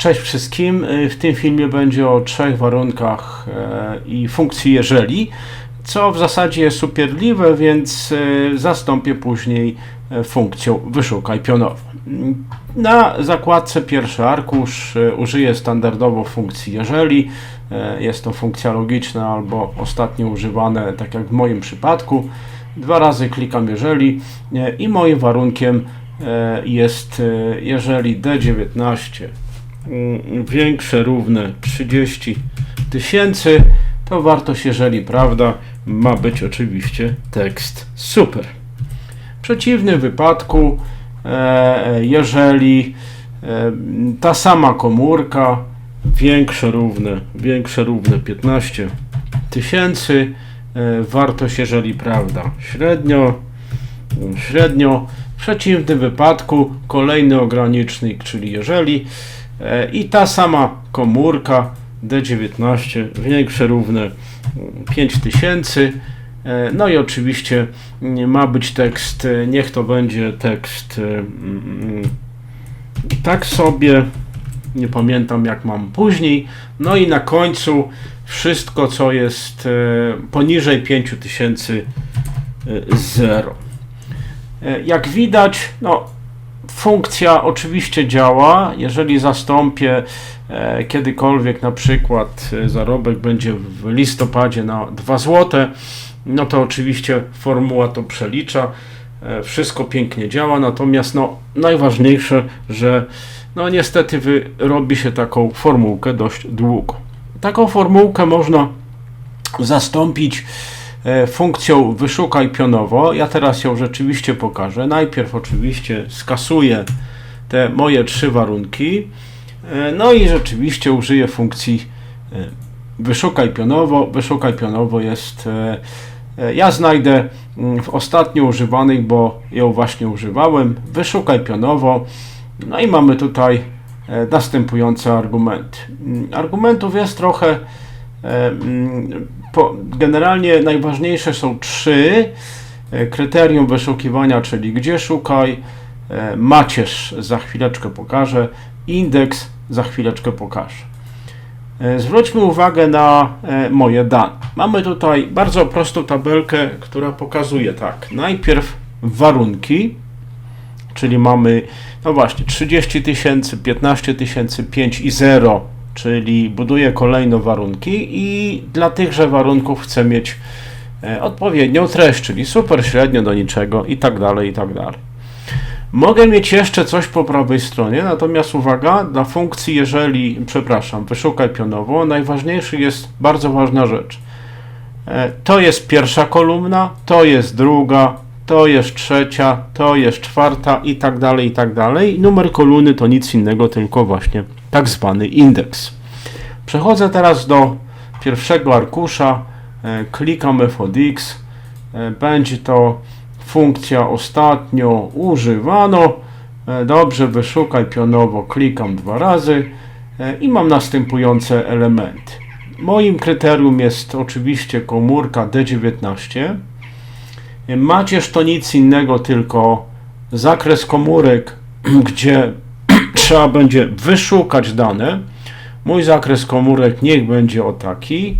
Cześć wszystkim. W tym filmie będzie o trzech warunkach e, i funkcji jeżeli, co w zasadzie jest superliwe, więc e, zastąpię później funkcją wyszukaj pionowo. Na zakładce pierwszy arkusz użyję standardowo funkcji jeżeli. Jest to funkcja logiczna albo ostatnio używane, tak jak w moim przypadku. Dwa razy klikam jeżeli i moim warunkiem jest jeżeli D19 Mm, większe, równe 30 tysięcy, to wartość, jeżeli prawda, ma być oczywiście tekst super. W przeciwnym wypadku, e, jeżeli e, ta sama komórka, większe, równe, większe, równe 15 tysięcy, e, wartość, jeżeli prawda, średnio, średnio, w przeciwnym wypadku kolejny ogranicznik, czyli jeżeli I ta sama komórka D19, większe równe 5000. E, no i oczywiście ma być tekst, e, niech to będzie tekst mm, tak sobie, nie pamiętam jak mam później. No i na końcu wszystko co jest poniżej 5000 0. Jak widać, no Funkcja oczywiście działa. Jeżeli zastąpię e, kiedykolwiek na przykład e, zarobek będzie w listopadzie na 2 zł, no to oczywiście formuła to przelicza. E, wszystko pięknie działa, natomiast no, najważniejsze, że no niestety wy, robi się taką formułkę dość długo. Taką formułkę można zastąpić funkcją wyszukaj pionowo. Ja teraz ją rzeczywiście pokażę. Najpierw oczywiście skasuję te moje trzy warunki. E, no i rzeczywiście użyję funkcji e, wyszukaj pionowo. Wyszukaj pionowo jest ja znajdę mm, w ostatnio używanej, bo ją właśnie używałem. Wyszukaj pionowo. No i mamy tutaj następujące argumenty. Mm, argumentów jest trochę generalnie najważniejsze są trzy e, kryterium wyszukiwania, czyli gdzie szukaj, e, macierz za chwileczkę pokażę, indeks za chwileczkę pokażę. E, zwróćmy uwagę na moje dane. Mamy tutaj bardzo prostą tabelkę, która pokazuje tak. Najpierw warunki, czyli mamy, no właśnie, 30 tysięcy, 15 tysięcy, 5 i 0 czyli buduję kolejne warunki i dla tychże warunków chcę mieć e, odpowiednią treść, czyli super, średnio do niczego i tak dalej, i tak dalej. Mogę mieć jeszcze coś po prawej stronie, natomiast uwaga, dla funkcji jeżeli, przepraszam, wyszukaj pionowo, najważniejszy jest bardzo ważna rzecz. E, to jest pierwsza kolumna, to jest druga, to jest trzecia, to jest czwarta i tak dalej, i tak dalej. Numer kolumny to nic innego, tylko właśnie tak zwany indeks. Przechodzę teraz do pierwszego arkusza, e, klikam F od X, e, będzie to funkcja ostatnio używano, e, dobrze wyszukaj pionowo, klikam dwa razy i mam następujące elementy. Moim kryterium jest oczywiście komórka D19. Macierz to nic innego, tylko zakres komórek, gdzie trzeba będzie wyszukać dane. Mój zakres komórek niech będzie o taki.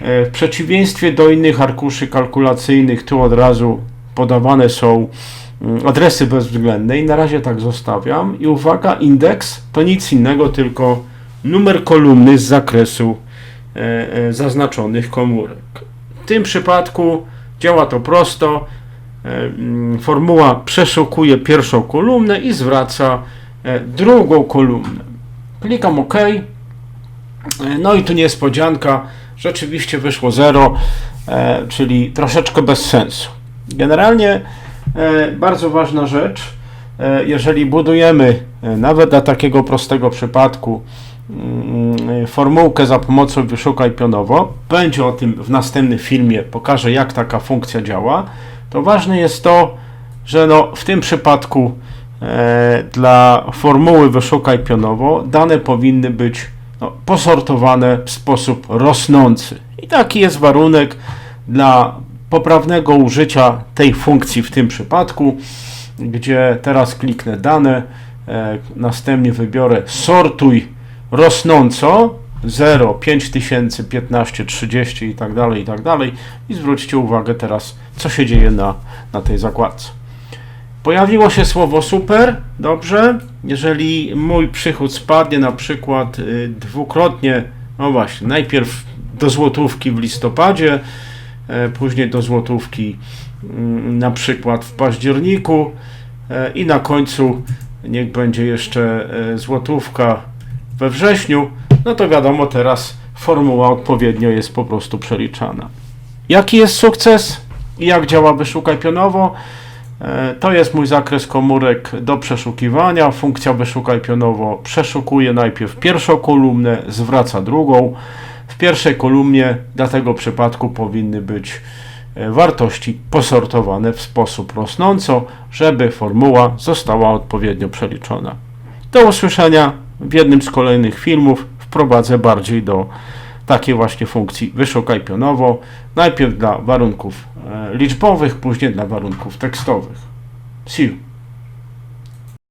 E, w przeciwieństwie do innych arkuszy kalkulacyjnych, tu od razu podawane są mm, adresy bezwzględne i na razie tak zostawiam. I uwaga, indeks to nic innego, tylko numer kolumny z zakresu e, e, zaznaczonych komórek. W tym przypadku działa to prosto. Mm, formuła przeszukuje pierwszą kolumnę i zwraca drugą kolumnę. Klikam OK. E, no i tu niespodzianka, rzeczywiście wyszło 0, e, czyli troszeczkę bez sensu. Generalnie bardzo ważna rzecz, jeżeli budujemy nawet dla takiego prostego przypadku mm, formułkę za pomocą wyszukaj pionowo, będzie o tym w następnym filmie, pokażę jak taka funkcja działa, to ważne jest to, że no, w tym przypadku E, dla formuły wyszukaj pionowo dane powinny być no, posortowane w sposób rosnący. I taki jest warunek dla poprawnego użycia tej funkcji w tym przypadku, gdzie teraz kliknę dane, e, następnie wybiorę sortuj rosnąco 0, 5000, 15, 30 i tak dalej, i tak dalej. I zwróćcie uwagę teraz, co się dzieje na, na tej zakładce. Pojawiło się słowo super, dobrze. Jeżeli mój przychód spadnie na przykład y, dwukrotnie, no właśnie, najpierw do złotówki w listopadzie, e, później do złotówki mm, na przykład w październiku e, i na końcu niech będzie jeszcze e, złotówka we wrześniu, no to wiadomo, teraz formuła odpowiednio jest po prostu przeliczana. Jaki jest sukces jak działa wyszukaj pionowo? E, To jest mój zakres komórek do przeszukiwania. Funkcja wyszukaj pionowo przeszukuje najpierw pierwszą kolumnę, zwraca drugą. W pierwszej kolumnie dla tego przypadku powinny być e, wartości posortowane w sposób rosnąco, żeby formuła została odpowiednio przeliczona. Do usłyszenia w jednym z kolejnych filmów. Wprowadzę bardziej do takiej właśnie funkcji wyszukaj pionowo. Najpierw dla warunków liczbowych, później dla warunków tekstowych. See you.